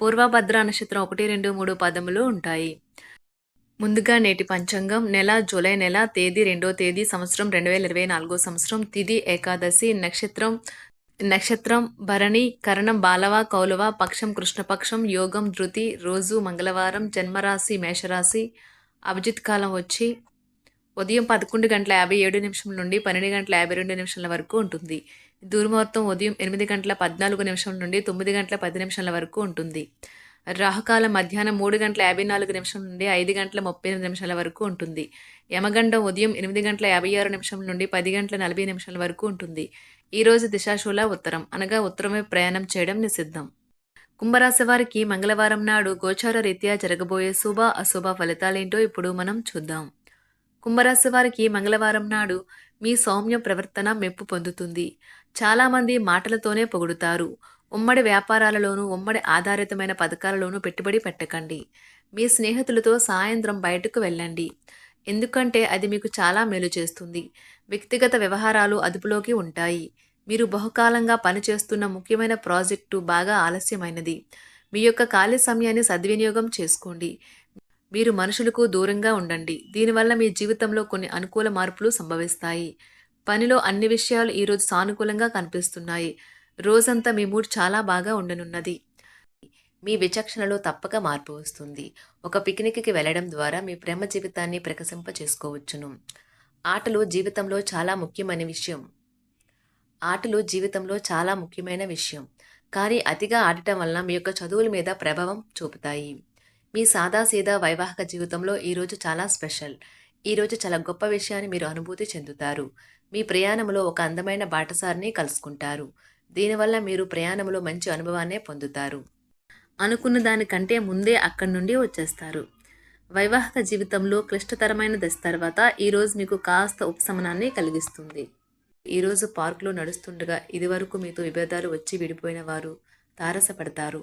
పూర్వభద్ర నక్షత్రం ఒకటి రెండు మూడు పదములు ఉంటాయి. ముందుగా నేటి పంచాంగం నెల జూలై నెల తేదీ రెండో తేదీ సంవత్సరం రెండు వేల ఇరవై నాలుగో సంవత్సరం తిది ఏకాదశి నక్షత్రం నక్షత్రం భరణి కరణం బాలవ కౌలవ పక్షం కృష్ణపక్షం యోగం ధృతి రోజు మంగళవారం జన్మరాశి మేషరాశి అభిజిత్ కాలం వచ్చి ఉదయం పదకొండు గంటల యాభై ఏడు నిమిషం నుండి పన్నెండు గంటల యాభై రెండు నిమిషాల వరకు ఉంటుంది. దూర్మార్తం ఉదయం ఎనిమిది గంటల పద్నాలుగు నిమిషం నుండి తొమ్మిది గంటల పది నిమిషాల వరకు ఉంటుంది. రాహుకాలం మధ్యాహ్నం మూడు గంటల యాభై నాలుగు నిమిషం నుండి ఐదు గంటల ముప్పై ఎనిమిది నిమిషాల వరకు ఉంటుంది. యమగండం ఉదయం ఎనిమిది గంటల యాభై ఆరు నిమిషం నుండి పది గంటల నలభై నిమిషాల వరకు ఉంటుంది. ఈరోజు దిశాశూల ఉత్తరం. అనగా ఉత్తరమే ప్రయాణం చేయడం నిషిద్ధం. కుంభరాశి వారికి మంగళవారం నాడు గోచార రీత్యా జరగబోయే శుభ అశుభ ఫలితాలేంటో ఇప్పుడు మనం చూద్దాం. కుంభరాశి వారికి మంగళవారం నాడు మీ సౌమ్య ప్రవర్తన మెప్పు పొందుతుంది. చాలామంది మాటలతోనే పొగుడుతారు. ఉమ్మడి వ్యాపారాలలోనూ ఉమ్మడి ఆధారితమైన పథకాలలోనూ పెట్టుబడి పెట్టకండి. మీ స్నేహితులతో సాయంత్రం బయటకు వెళ్ళండి. ఎందుకంటే అది మీకు చాలా మేలు చేస్తుంది. వ్యక్తిగత వ్యవహారాలు అదుపులోకి ఉంటాయి. మీరు బహుకాలంగా పనిచేస్తున్న ముఖ్యమైన ప్రాజెక్టు బాగా ఆలస్యమైనది. మీ యొక్క ఖాళీ సమయాన్ని సద్వినియోగం చేసుకోండి. మీరు మనుషులకు దూరంగా ఉండండి. దీనివల్ల మీ జీవితంలో కొన్ని అనుకూల మార్పులు సంభవిస్తాయి. పనిలో అన్ని విషయాలు ఈరోజు సానుకూలంగా కనిపిస్తున్నాయి. రోజంతా మీ మూడ్ చాలా బాగా ఉండనున్నది. మీ విచక్షణలో తప్పక మార్పు వస్తుంది. ఒక పిక్నిక్కి వెళ్ళడం ద్వారా మీ ప్రేమ జీవితాన్ని ప్రకసింప చేసుకోవచ్చును. ఆటలు జీవితంలో చాలా ముఖ్యమైన విషయం. ఆటలు జీవితంలో చాలా ముఖ్యమైన విషయం. కానీ అతిగా ఆడటం వలన మీ యొక్క చదువుల మీద ప్రభావం చూపుతాయి. మీ సాదాసీదా వైవాహిక జీవితంలో ఈరోజు చాలా స్పెషల్. ఈరోజు చాలా గొప్ప విషయాన్ని మీరు అనుభూతి చెందుతారు. మీ ప్రయాణంలో ఒక అందమైన బాటసారిని కలుసుకుంటారు. దీనివల్ల మీరు ప్రయాణంలో మంచి అనుభవాన్నే పొందుతారు. అనుకున్న దానికంటే ముందే అక్కడి నుండి వచ్చేస్తారు. వైవాహిక జీవితంలో క్లిష్టతరమైన దశ తర్వాత ఈరోజు మీకు కాస్త ఉపశమనాన్ని కలిగిస్తుంది. ఈరోజు పార్కులో నడుస్తుండగా ఇదివరకు మీతో విభేదాలు వచ్చి విడిపోయిన వారు తారసపడతారు.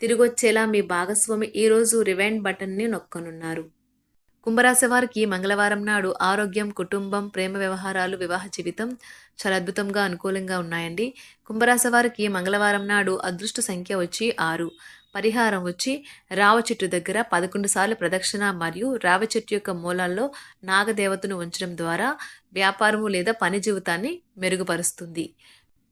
తిరిగొచ్చేలా మీ భాగస్వామి ఈరోజు రివైండ్ బటన్ని నొక్కనున్నారు. కుంభరాశి వారికి మంగళవారం నాడు ఆరోగ్యం కుటుంబం ప్రేమ వ్యవహారాలు వివాహ జీవితం చాలా అద్భుతంగా అనుకూలంగా ఉన్నాయండి. కుంభరాశి వారికి మంగళవారం నాడు అదృష్ట సంఖ్య వచ్చి ఆరు. పరిహారం వచ్చి రావ చెట్టు దగ్గర పదకొండు సార్లు ప్రదక్షిణ మరియు రావ చెట్టు యొక్క మూలాల్లో నాగదేవతను ఉంచడం ద్వారా వ్యాపారము లేదా పని జీవితాన్ని మెరుగుపరుస్తుంది.